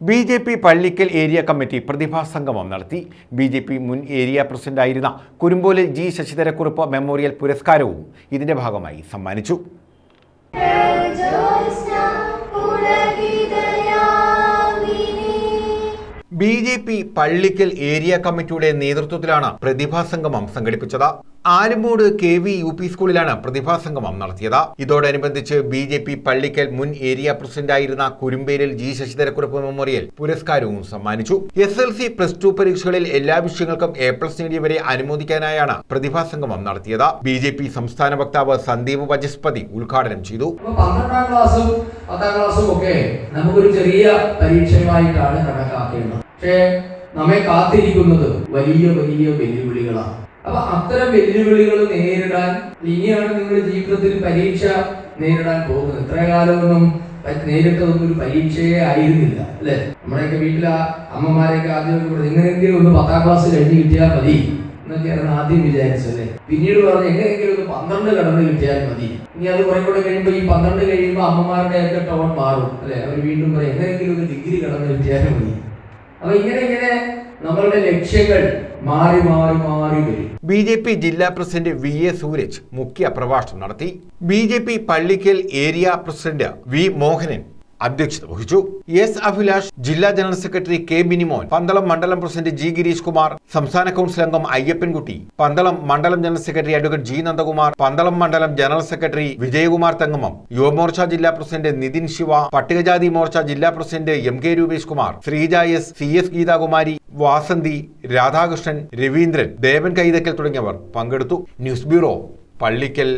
B J P Pallickal area committee പ്രതിഭാ സംഗമം നടത്തി. B J P മുൻ ഏരിയ പ്രസിഡന്റായിരുന്ന കുരുമ്പോലിൽ ജി ശശിധരക്കുറുപ്പ് മെമ്മോറിയൽ പുരസ്കാരവും ഇതിന്റെ ഭാഗമായി സമ്മാനിച്ചു. B J P Pallickal area കമ്മിറ്റിയുടെ നേതൃത്വത്തിലാണ് പ്രതിഭാ സംഗമം സംഘടിപ്പിച്ചത്. Alumoodu K V U P സ്കൂളിലാണ് പ്രതിഭാ സംഗമം നടത്തിയത്. ഇതോടനുബന്ധിച്ച് ബി ജെ പി പള്ളിക്കൽ മുൻ ഏരിയ പ്രസിഡന്റായിരുന്ന കുരുമ്പേലിൽ ജി ശശിധരക്കുറുപ്പ് മെമ്മോറിയൽ പുരസ്കാരവും സമ്മാനിച്ചു. S L C plus two പരീക്ഷകളിൽ എല്ലാ വിഷയങ്ങൾക്കും എ പ്ലസ് നേടിയവരെ അനുമോദിക്കാനായാണ് പ്രതിഭാ സംഗമം നടത്തിയത്. ബി ജെ പി സംസ്ഥാന വക്താവ് സന്ദീപ് വചസ്പതി ഉദ്ഘാടനം ചെയ്തു. പന്ത്രണ്ടാം ക്ലാസ്സും പത്താം ക്ലാസ്സും ഒക്കെ നമുക്കൊരു ചെറിയ പരീക്ഷയുമായിട്ടാണ് കണക്കാക്കേണ്ടത്. പക്ഷേ നമ്മെ കാത്തിരിക്കുന്നത് വലിയ വലിയ വെല്ലുവിളികളാണ്. അപ്പൊ അത്തരം വെല്ലുവിളികൾ നേരിടാൻ ഇനിയാണ് നിങ്ങളുടെ ജീവിതത്തിൽ പരീക്ഷ നേരിടാൻ പോകുന്നത്. ഇത്ര കാലമൊന്നും നേരിട്ടതൊന്നും ഒരു പരീക്ഷയെ ആയിരുന്നില്ല അല്ലെ? നമ്മുടെയൊക്കെ വീട്ടിലെ അമ്മമാരെയൊക്കെ ആദ്യം എങ്ങനെയെങ്കിലും ഒന്ന് പത്താം ക്ലാസ് കഴിഞ്ഞ് കിട്ടിയാൽ മതി എന്നൊക്കെയാണ് ആദ്യം വിചാരിച്ചല്ലേ പിന്നീട് പറഞ്ഞു എങ്ങനെയെങ്കിലും ഒന്ന് പന്ത്രണ്ട് കടന്ന് കിട്ടിയാൽ മതി. ഇനി അത് കുറെ കൂടെ കഴിയുമ്പോൾ ഈ പന്ത്രണ്ട് കഴിയുമ്പോൾ അമ്മമാരുടെ ഒക്കെ ടോൺ മാറും അല്ലെ? അവർ വീണ്ടും പറയും എങ്ങനെയെങ്കിലും ഒരു ഡിഗ്രി കടന്ന് കിട്ടിയാൽ മതി. അപ്പൊ ഇങ്ങനെ ഇങ്ങനെ നമ്മളുടെ ലക്ഷ്യങ്ങൾ മാറി മാറി മാറി വരും. ബി ജെ പി ജില്ലാ പ്രസിഡന്റ് വി എ സൂരജ് മുഖ്യ പ്രഭാഷണം നടത്തി. B J P Pallickal area president V Mohanan അധ്യക്ഷത വഹിച്ചു. എസ് അഭിലാഷ് ജില്ലാ general secretary K Binimon Pandalam മണ്ഡലം പ്രസിഡന്റ് ജി ഗിരീഷ് കുമാർ സംസ്ഥാന കൗൺസിൽ അംഗം അയ്യപ്പൻകുട്ടി പന്തളം മണ്ഡലം general secretary advocate G Nandakumar Pandalam മണ്ഡലം ജനറൽ സെക്രട്ടറി വിജയകുമാർ തങ്ങമം യുവമോർച്ച ജില്ലാ പ്രസിഡന്റ് നിതിൻ ശിവ പട്ടികജാതി മോർച്ച ജില്ലാ president M K Rupesh Kumar Sreeja S C S Geethakumari Vasanthi Radhakrishnan Raveendran Devan Kaithakkal തുടങ്ങിയവർ പങ്കെടുത്തു. News bureau Pallickal.